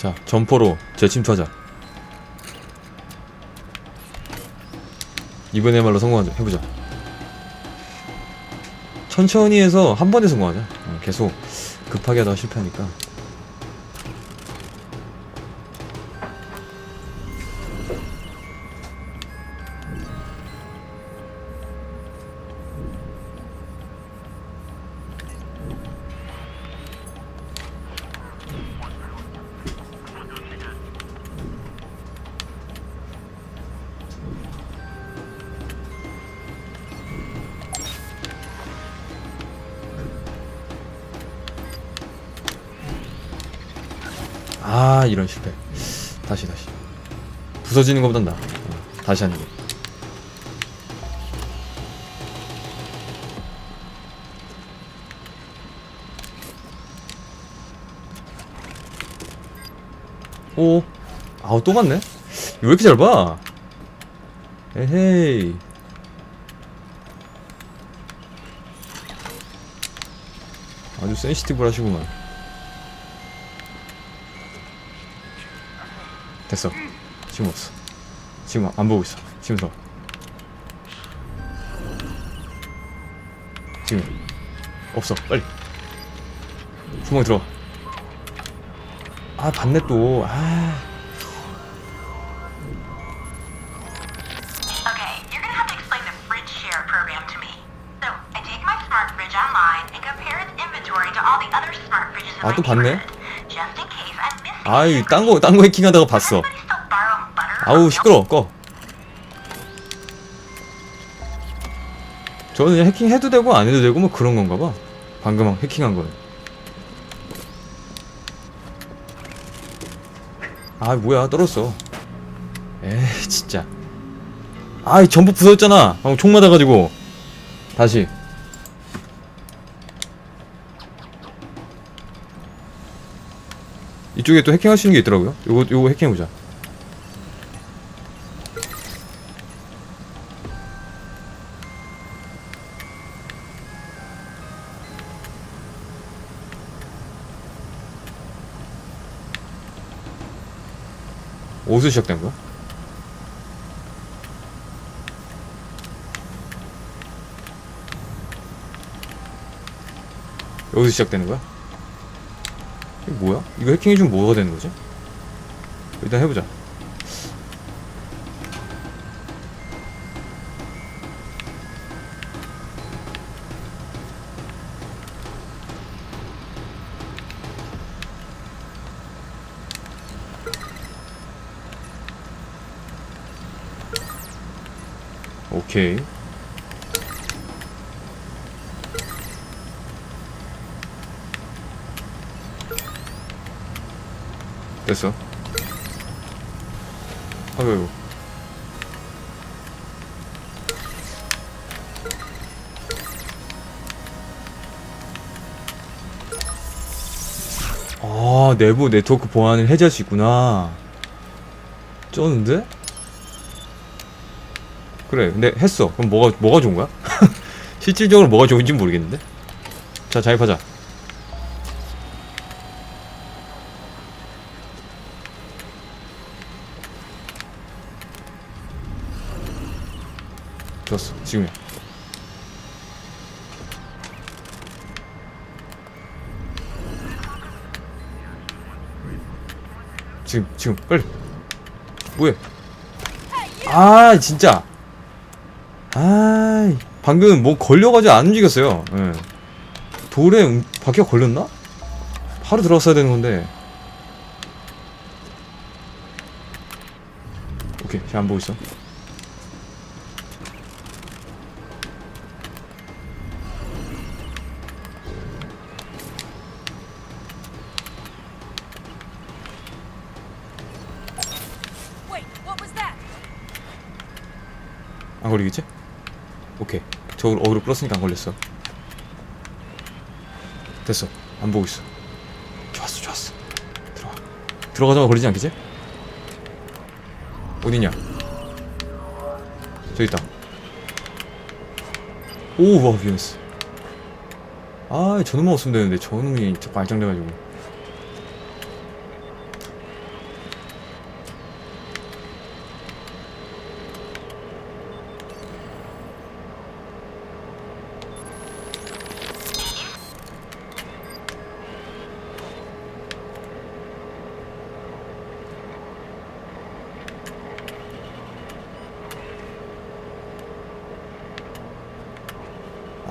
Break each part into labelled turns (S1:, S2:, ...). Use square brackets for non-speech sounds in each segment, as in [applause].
S1: 자 점포로 재침투하자. 이번에말로 성공하자 해보자. 천천히 해서 한 번에 성공하자. 어, 계속 급하게 하다가 실패하니까 부서지는 것보단 나 어, 다시 하는 게 오, 아우 또 맞네. 왜 이렇게 잘 봐? 에헤이. 아주 센시티브 하시구만. 됐어. 지금 없어. 지금 안 보고 있어. 지금 더. 지금 없어. 빨리. 구멍에 들어가. 아 봤네 또. 아.
S2: Okay, you're gonna have to explain the fridge share program to me. So, I take my smart fridge online and compare its inventory to all the other smart fridges in
S1: 아,
S2: my
S1: 또 봤네. 아이 딴거 딴거 해킹하다가 봤어. 아우
S2: from
S1: 시끄러. 꺼. 저는 그냥 해킹해도 되고 안 해도 되고 뭐 그런 건가 봐. 방금 해킹한 거는. 아 뭐야 떨었어. 에이 진짜. 아이 전부 부서졌잖아. 방금 총 맞아가지고. 다시. 이쪽에 또 해킹할 수 있는 게 있더라고요. 요거 요거 해킹해보자. 어디서 시작된 거야? 여기서 시작되는 거야? 이게 뭐야? 이거 해킹해주면 뭐가 되는 거지? 일단 해보자. 오케이. 됐어. 아이고. 아, 내부 네트워크 보안을 해제할 수 있구나. 쩌는데? 그래, 근데 했어. 그럼 뭐가, 뭐가 좋은 거야? [laughs] 실질적으로 뭐가 좋은지 모르겠는데? 자, 자입하자. 좋았어. 지금이야. 지금, 지금, 빨리. 뭐해? 아, 진짜. 아, 방금 뭐 걸려가지고 안 움직였어요. 예. 돌에 음- 바퀴가 걸렸나? 바로 들어갔어야 되는 건데. 오케이, 잘안 보고 있어. 안 걸리겠지? 오케이. 저걸 어그로 끌었으니까 안 걸렸어. 됐어. 안 보고 있어. 좋았어, 좋았어. 들어가. 들어가자마자 걸리지 않겠지? 어디냐? 저기 있다. 오, 와, 위험했어. 아, 저놈만 없으면 되는데, 저놈이 자꾸 알짱돼가지고.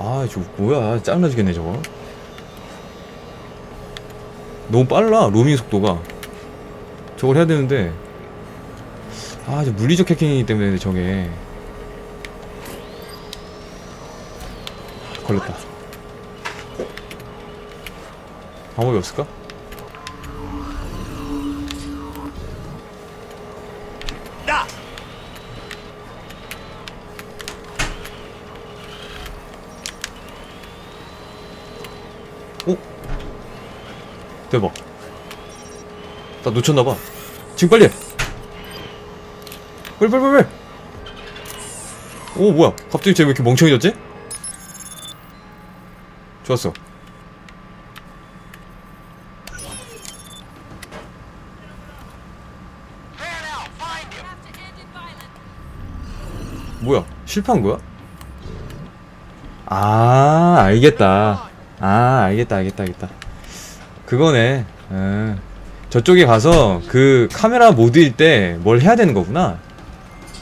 S1: 아, 저거 뭐야. 짱나 죽겠네, 저거. 너무 빨라, 로밍 속도가. 저걸 해야 되는데. 아, 저 물리적 해킹이기 때문에 저게. 걸렸다. 방법이 없을까? 나 놓쳤나봐. 지금 빨리 해! 빨리, 빨리, 빨리! 오, 뭐야. 갑자기 쟤 왜 이렇게 멍청해졌지? 좋았어. 뭐야? 실패한 거야? 아, 알겠다. 아, 알겠다, 알겠다, 알겠다. 그거네. 음. 저쪽에 가서 그 카메라 모드일 때 뭘 해야 되는 거구나.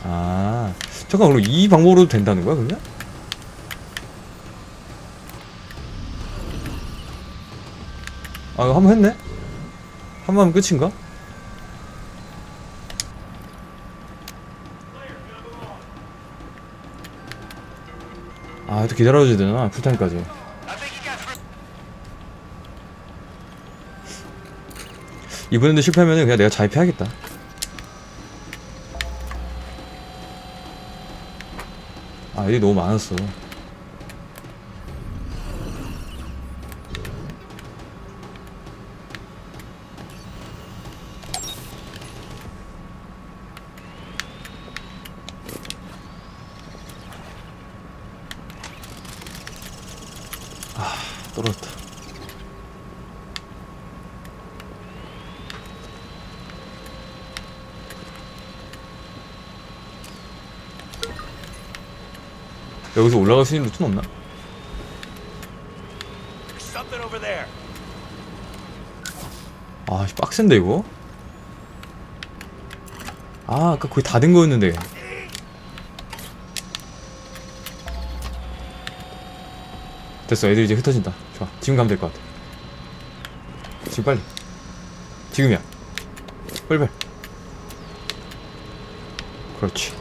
S1: 아, 잠깐 그럼 이 방법으로도 된다는 거야, 그러면? 아, 이거 한 번 했네? 한 번 하면 끝인가? 아, 또 기다려줘야 되나? 풀타임까지. 이번에도 실패하면 그냥 내가 자입해야겠다. 아, 일이 너무 많았어. 여기서 올라갈 수 있는 루트는 없나? 아, 씨, 빡센데 이거? 아, 아까 거의 다 된 거였는데. 됐어, 애들 이제 흩어진다. 좋아, 지금 가면 될 것 같아. 지금 빨리. 지금이야. 빨리 빨리. 그렇지.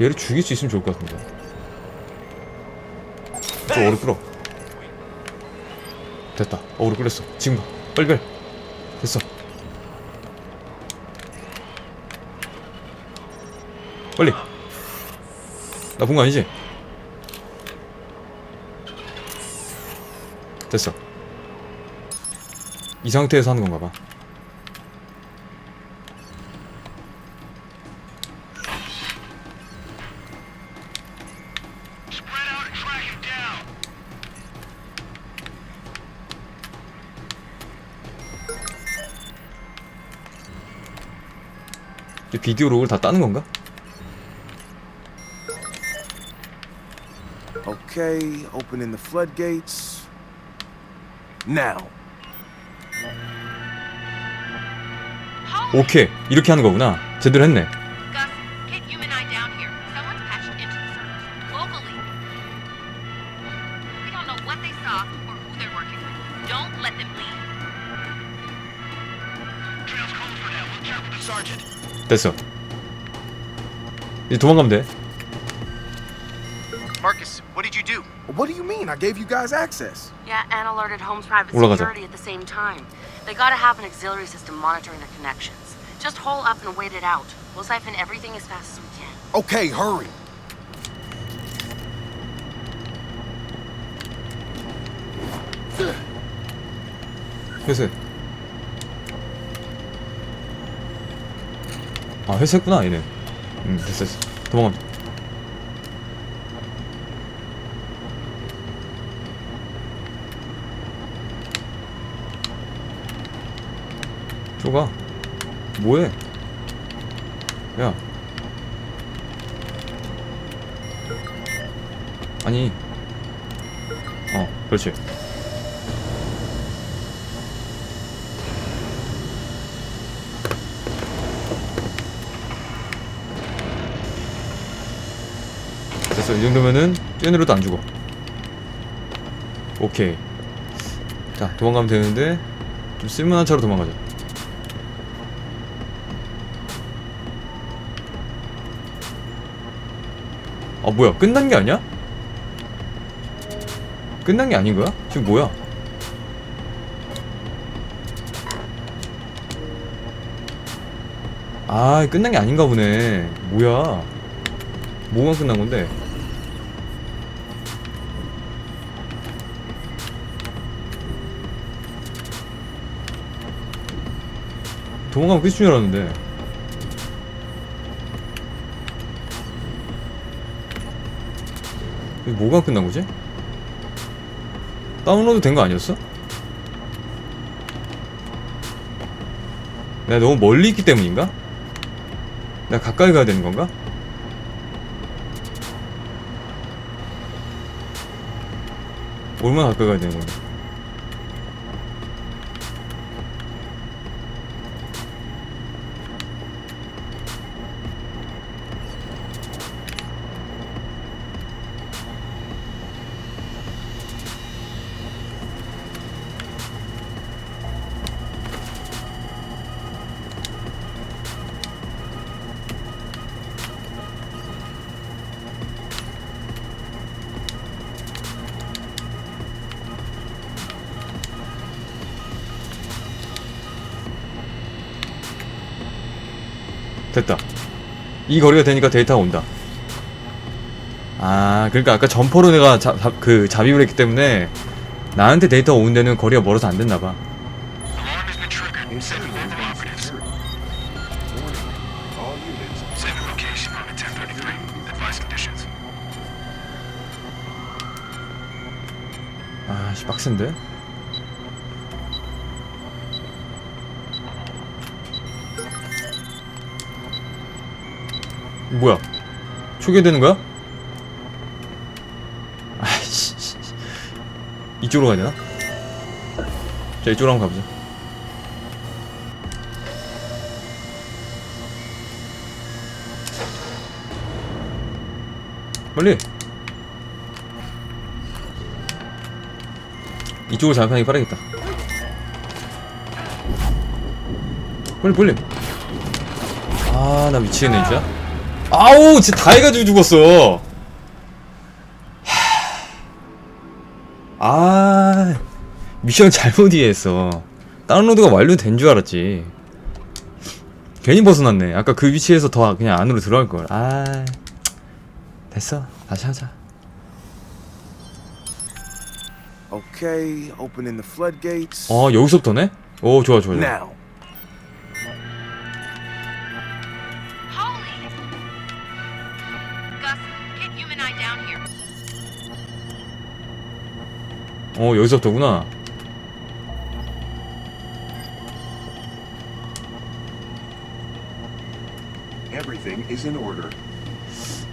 S1: 얘를 죽일 수 있으면 좋을 것 같은데. 저 어그로 끌어. 됐다. 어그로 끌었어. 지금 가. 빨리 빨리. 됐어. 빨리. 나 본 거 아니지? 됐어. 이 상태에서 하는 건가 봐. 비디오 록을 다 따는 건가?
S3: Okay, opening the floodgates. Now.
S1: 오케이. 이렇게 하는 거구나. 제대로 했네. 됐어. 이제 도망가면 돼.
S4: Marcus, what did you do?
S3: What do you mean? I gave you guys access.
S5: Yeah, and alerted Home's private
S1: 올라가자.
S5: security at the same time. They gotta have an auxiliary system monitoring their connections. Just hole up and wait it out. We'll siphon everything as fast as we can.
S3: Okay, hurry.
S1: 회수 아, 회수했구나, 얘네. 응, 됐어, 됐어. 도망가면 돼. 쪼가. 뭐해? 야. 아니. 어, 그렇지. 이 정도면은 뛰어내려도 안 죽어. 오케이. 자 도망가면 되는데 좀 쓸만한 차로 도망가자. 아 뭐야? 끝난 게 아니야? 끝난 게 아닌 거야? 지금 뭐야? 아 끝난 게 아닌가 보네. 뭐야? 뭐가 끝난 건데 도망가면 끝인 줄 알았는데 이게 뭐가 끝난 거지? 다운로드 된 거 아니었어? 내가 너무 멀리 있기 때문인가? 내가 가까이 가야 되는 건가? 얼마나 가까이 가야 되는 건가? 이 거리가 되니까 데이터가 온다. 아, 그러니까 아까 점퍼로 내가 자, 자- 그 잡입을 했기 때문에 나한테 데이터가 오는 데는 거리가 멀어서 안 됐나 봐.
S6: Alarm has been triggered. Send local operatives. Send location on a 1033. Advise conditions.
S1: 아, 씨 빡센데. 뭐야? 초기화되는 거야? 아이씨. 이쪽으로 가야 되나? 자, 이쪽으로 한번 가보자. 빨리! 이쪽으로 잘하는 게 빠르겠다. 빨리 빨리. 아, 나 미치겠네 진짜. 아우, 진짜 다 해가지고 죽었어. 하... 아, 미션 잘못 이해했어. 다운로드가 완료된 줄 알았지. 괜히 벗어났네. 아까 그 위치에서 더 그냥 안으로 들어갈 걸. 아, 됐어. 다시 하자.
S3: Okay, opening the floodgates.
S1: 어, 여기서부터네? 오, 좋아, 좋아, 좋아.
S3: Now.
S1: 어 여기서부터구나
S4: Everything is in order.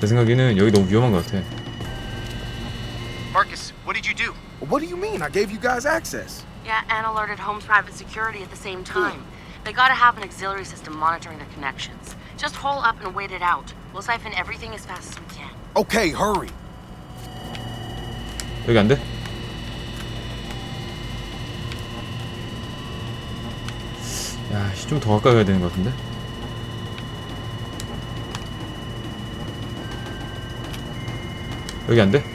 S1: 내 생각에는 여기 너무 위험한 것 같아
S7: Marcus, what did you do?
S3: What do you mean? I gave you guys access.
S5: Yeah, and alerted Home's private security at the same time. They gotta have an auxiliary system monitoring their connections. Just hole up and wait it out. We'll siphon everything as fast as we can.
S3: Okay, hurry.
S1: 여기 안 돼? 야, 씨, 좀더 가까이 가야 되는 것 같은데? 여기 안 돼?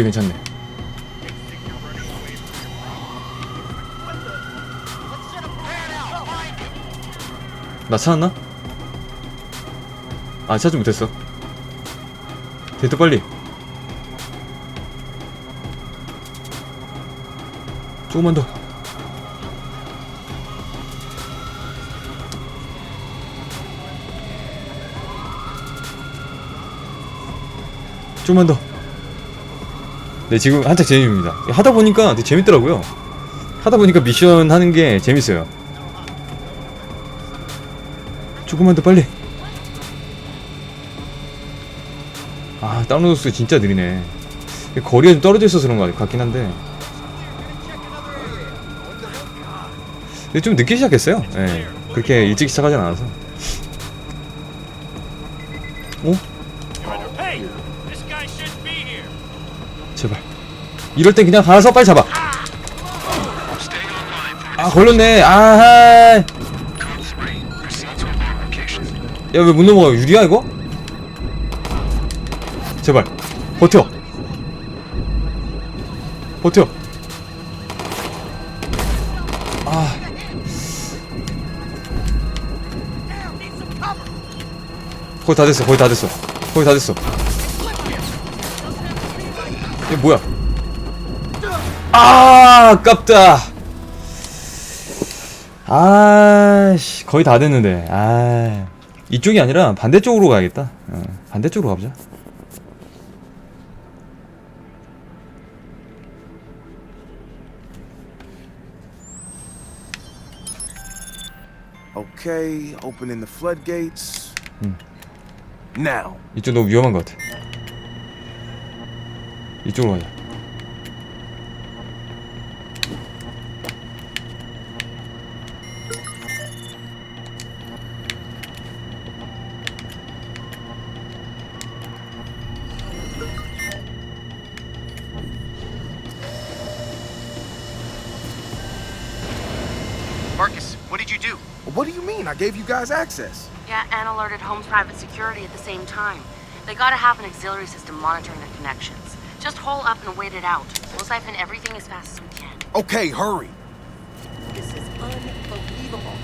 S1: 여기 괜찮네. 나 찾았나? 아, 찾지 못했어. 데이터 빨리. 조금만 더. 조금만 더. 네, 지금 한창 재미입니다. 하다 보니까 되게 재밌더라고요. 하다 보니까 미션 하는 게 재밌어요. 조금만 더 빨리 아 다운로드 수 진짜 느리네 거리가 좀 떨어져 있어서 그런 거 같긴 한데 근데 좀 늦게 시작했어요 예 그렇게 일찍 시작하진 않아서 이럴 땐 그냥 가서 빨리 잡아. 아 걸렸네. 아하
S6: code 3. Proceed to alarm location.
S1: 야왜 못 넘어가 유리야 이거? 제발. 버텨. 버텨. 아. 거의 다 됐어 거의 다 됐어. 거의 다 됐어. 이게 뭐야 아 아깝다 아씨 거의 다 됐는데 아 이쪽이 아니라 반대쪽으로 가야겠다 어, 반대쪽으로 가보자
S3: Okay, opening the floodgates.
S1: Hmm.
S3: Now.
S1: 이쪽 너무 위험한 것 같아 이쪽으로 가자
S3: I gave you guys access.
S5: Yeah, and alerted Home's private security at the same time. They gotta have an auxiliary system monitoring their connections. Just hole up and wait it out. We'll siphon everything as fast as we can.
S3: Okay, hurry.
S8: This is unbelievable.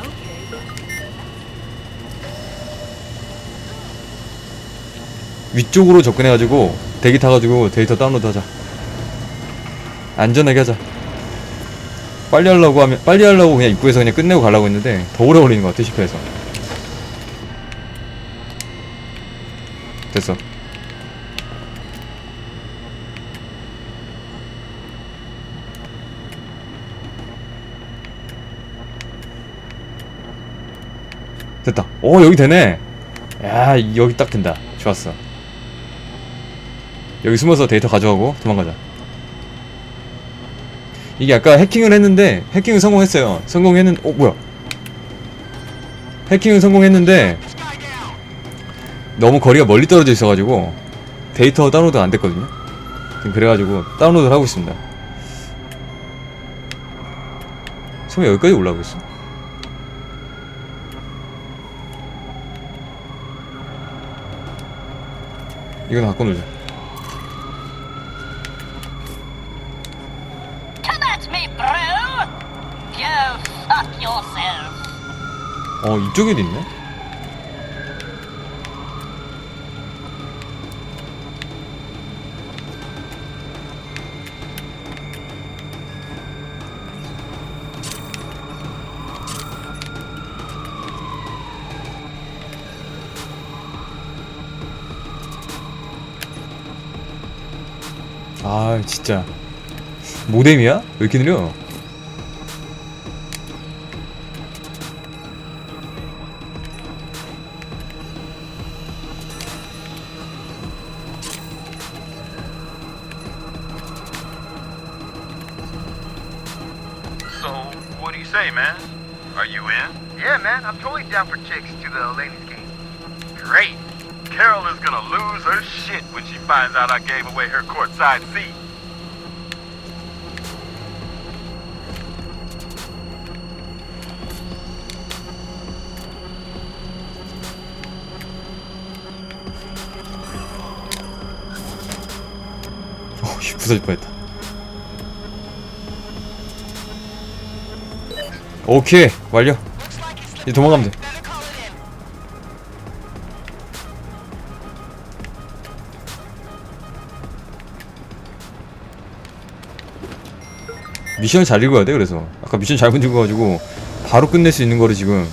S8: Okay.
S1: 위쪽으로 접근해가지고 대기 타가지고 데이터 다운로드 하자 안전하게 하자 빨리 하려고 하면 빨리 하려고 그냥 입구에서 그냥 끝내고 가려고 했는데 더 오래 걸리는 것 같아 실패해서. 됐어. 됐다. 오 여기 되네. 야 여기 딱 된다. 좋았어. 여기 숨어서 데이터 가져가고 도망가자 이게 아까 해킹을 했는데 해킹을 성공했어요. 성공했는 어 뭐야? 해킹을 성공했는데 너무 거리가 멀리 떨어져 있어가지고 데이터 다운로드가 안 됐거든요. 그래가지고 다운로드를 하고 있습니다. 설마 여기까지 올라오고 있어? 이건 갖고 놀자 어 이쪽에도 있네 아 진짜 모뎀이야? 왜 이렇게 느려? 부서질 뻔했다. 오케이, 완료. 이제 도망가면 돼. 미션을 잘 읽어야 돼, 그래서. 아까 미션 잘못 읽어가지고, 바로 끝낼 수 있는 거를 지금.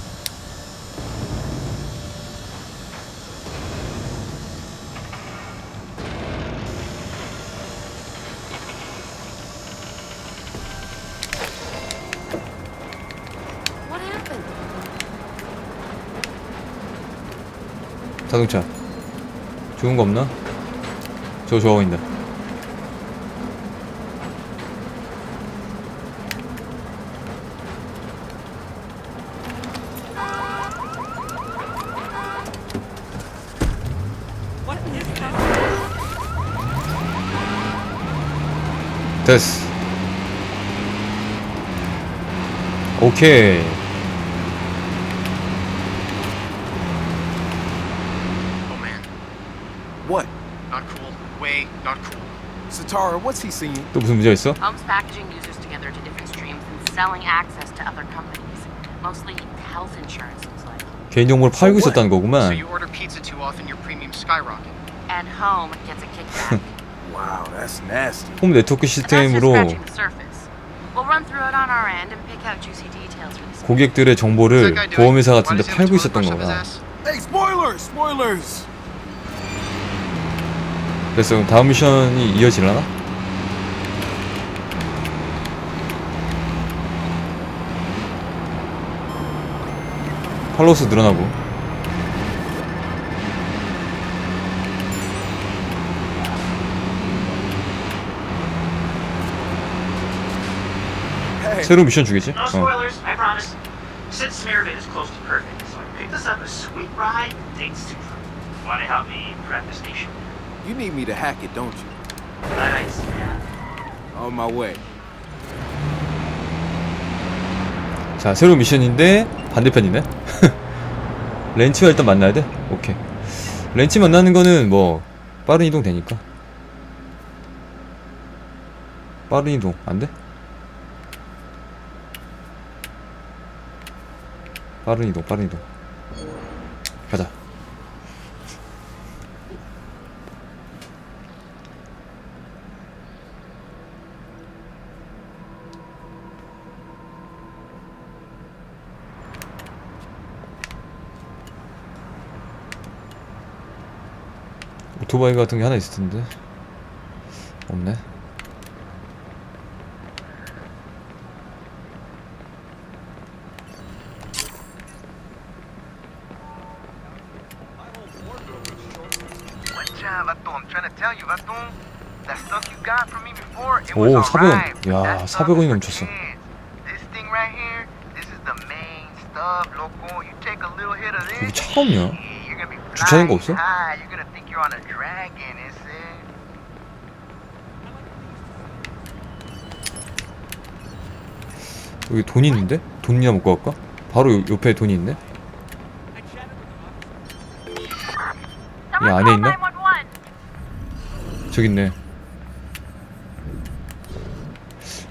S1: 자동차 좋은 거 없나? 저 좋아 보인다? 됐어 오케이
S3: Satara, what's he seeing?
S1: 또 무슨 문제가 있어?
S5: Home's packaging users together to different streams and selling access to other companies. Mostly health insurance, looks like.
S1: 개인 정보를 팔고 있었다는
S7: So
S1: 거구만
S7: you order pizza too often, your premium skyrocket.
S5: And Home gets a kickback.
S3: Wow, that's nasty.
S1: 홈 네트워크
S5: But that's just
S1: 시스템으로
S5: scratching the surface. We'll run through it on our end and pick out juicy details for this.
S1: 고객들의
S7: What's
S1: 정보를
S7: that guy doing?
S1: 보험회사
S7: Why
S1: 같은 데
S7: does he have a
S1: 팔고 있었던
S7: toothbrush up his
S1: 거다
S7: ass?
S3: Hey, spoilers! Spoilers!
S1: 그럼 다음 미션이 이어지려나? 팔로우스 늘어나고 새로운 미션 주겠지?
S9: No
S1: 어.
S9: Since Smearville is close to perfect, so I picked us up a sweet ride thanks to Want to help me prep the station?
S3: You need me to hack it, don't you?
S9: Nice.
S3: On my way.
S1: 자 새로운 미션인데 반대편이네 [laughs] 렌치와 일단 만나야 돼? 오케이 렌치 만나는 거는 뭐 빠른 이동 되니까 빠른 이동 안 돼? 빠른 이동 빠른 이동 가자 오토바이 같은 게 하나 있을 텐데 없네 오,
S7: was
S1: 400원.
S7: alright.
S1: 야,
S7: That stuff
S1: 400원이
S7: is for
S1: 넘쳤어. 여기 차 없냐? 주차하는 거 없어?
S7: high. You're gonna think you're on a dragon, is it?
S1: 여기 돈 있는데? 돈이나 먹고 갈까? 바로 요- 옆에 돈이 있네? 이 안에 있나? 저기 있네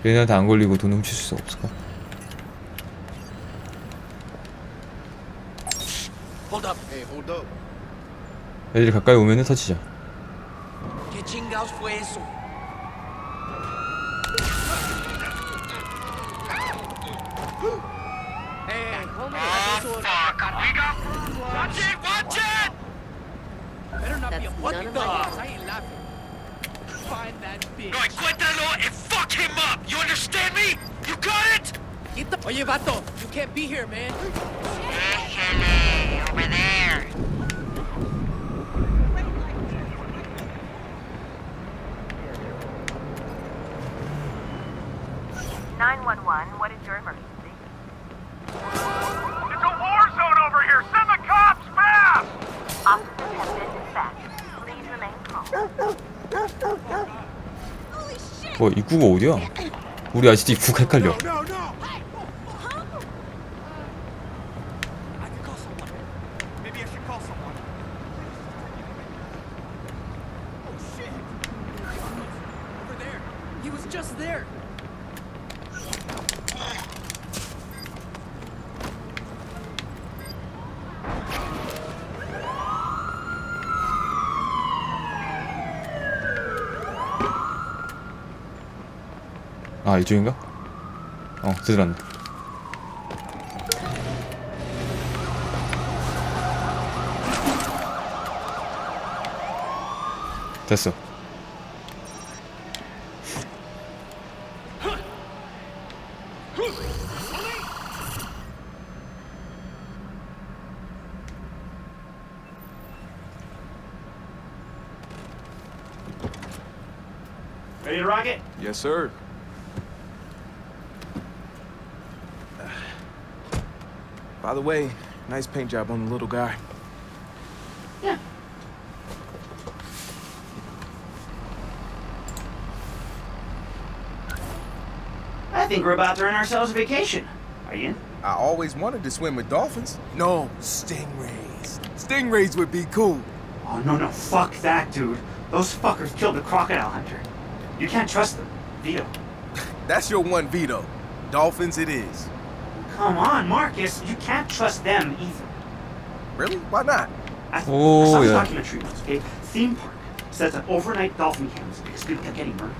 S1: 얘네한테 안 걸리고 돈 훔칠 수 없을까?
S3: Hold up. Hey, hold up.
S1: 애들이 가까이 오면은 터치자
S3: what
S8: none
S3: the
S8: of my.
S3: I ain't laughing. Find that bitch.
S10: No, encuéntralo and fuck him up! You understand me? You got it?
S3: Get the- Oye, vato, you can't be here, man.
S5: over there.
S2: Nine one one. What is your emergency?
S1: 뭐 입구가 어디야? 우리 아직도 입구가 헷갈려 아 이쪽인가? 어 제대로 왔네 됐어
S9: Ready to rocket?
S11: Yes, sir. By the way, nice paint job on the little guy.
S9: Yeah. I think we're about to earn ourselves a vacation. Are you in?
S11: I always wanted to swim with dolphins. No, stingrays. Stingrays would be cool.
S9: Oh, no, no, fuck that, dude. Those fuckers killed the crocodile hunter. You can't trust them. Vito. [laughs]
S11: That's your one veto. Dolphins it is.
S9: Come on, Marcus. You can't trust them either.
S11: Really? Why not?
S9: I,
S1: Oh,
S9: I saw this
S1: yeah.
S9: documentary once, okay? Theme park sets up overnight dolphin camps because people kept getting murdered.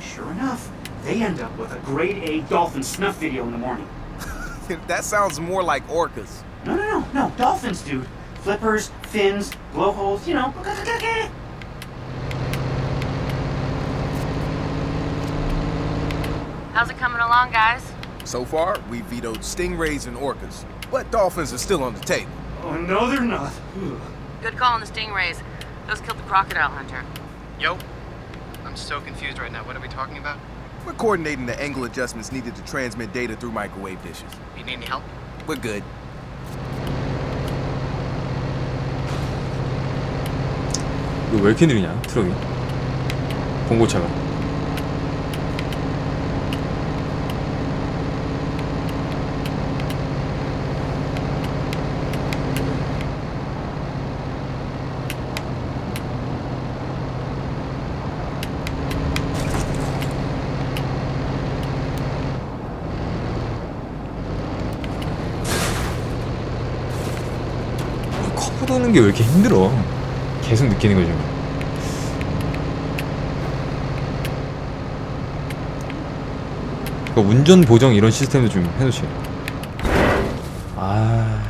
S9: Sure enough, they end up with a grade A dolphin snuff video in the morning. [laughs]
S11: that sounds more like orcas.
S9: No, no, no, no. Dolphins, dude. Flippers, fins, blowholes, you know.
S5: How's it coming along, guys?
S11: So far, we vetoed stingrays and orcas. But dolphins are still on the table.
S9: Oh, no, they're not. Ugh.
S5: Good call on the stingrays. Those killed the crocodile hunter.
S7: Yo, I'm so confused right now. What are we talking about?
S11: We're coordinating the angle adjustments needed to transmit data through microwave dishes.
S7: You need any help?
S11: We're good.
S1: 이거 왜 이렇게 느리냐 트럭이 봉고차가 도는 게 왜 이렇게 힘들어 계속 느끼는 거죠 그러니까 운전 보정 이런 시스템도 좀 해놓지. 아.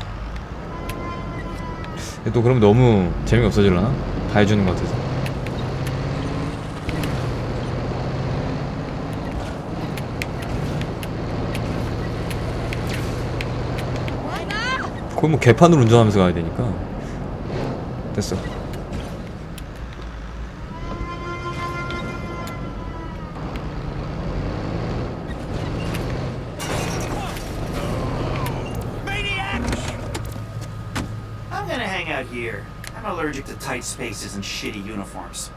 S1: 또 그러면 너무 재미가 없어질라나? 다 해주는 것 같아서. 거의 뭐 개판으로 운전하면서 가야 되니까. 됐어.
S9: I'm gonna hang out here. I'm allergic to tight spaces and shitty uniforms.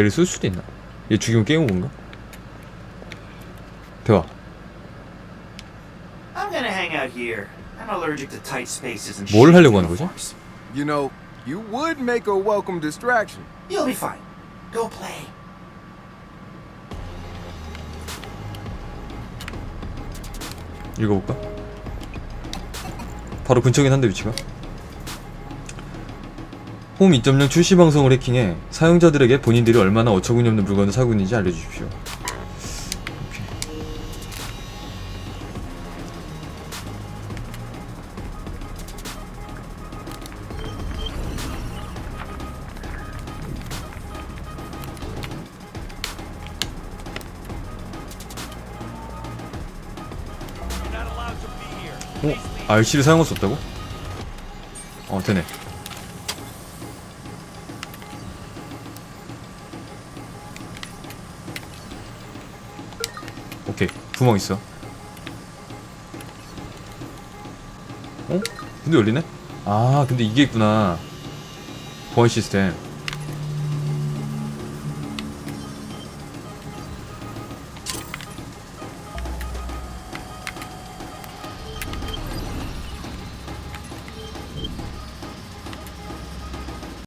S1: 얘를 쓸 수도 있나? 얘 죽이면 게임 오인가? 대화.
S9: I'm gonna hang out here. I'm allergic to tight spaces and
S1: 뭘 하려고 하는 거지?
S11: You know, you would make a welcome distraction.
S9: You'll be fine. Go play.
S1: 읽어볼까? 바로 근처긴 한데 위치가 홈 2.0 출시 방송을 해킹해 사용자들에게 본인들이 얼마나 어처구니 없는 물건을 사고 있는지 알려주십시오. 어? RC를 사용할 수 없다고? 어 되네 구멍 있어 어? 근데 열리네? 아 근데 이게 있구나 보안 시스템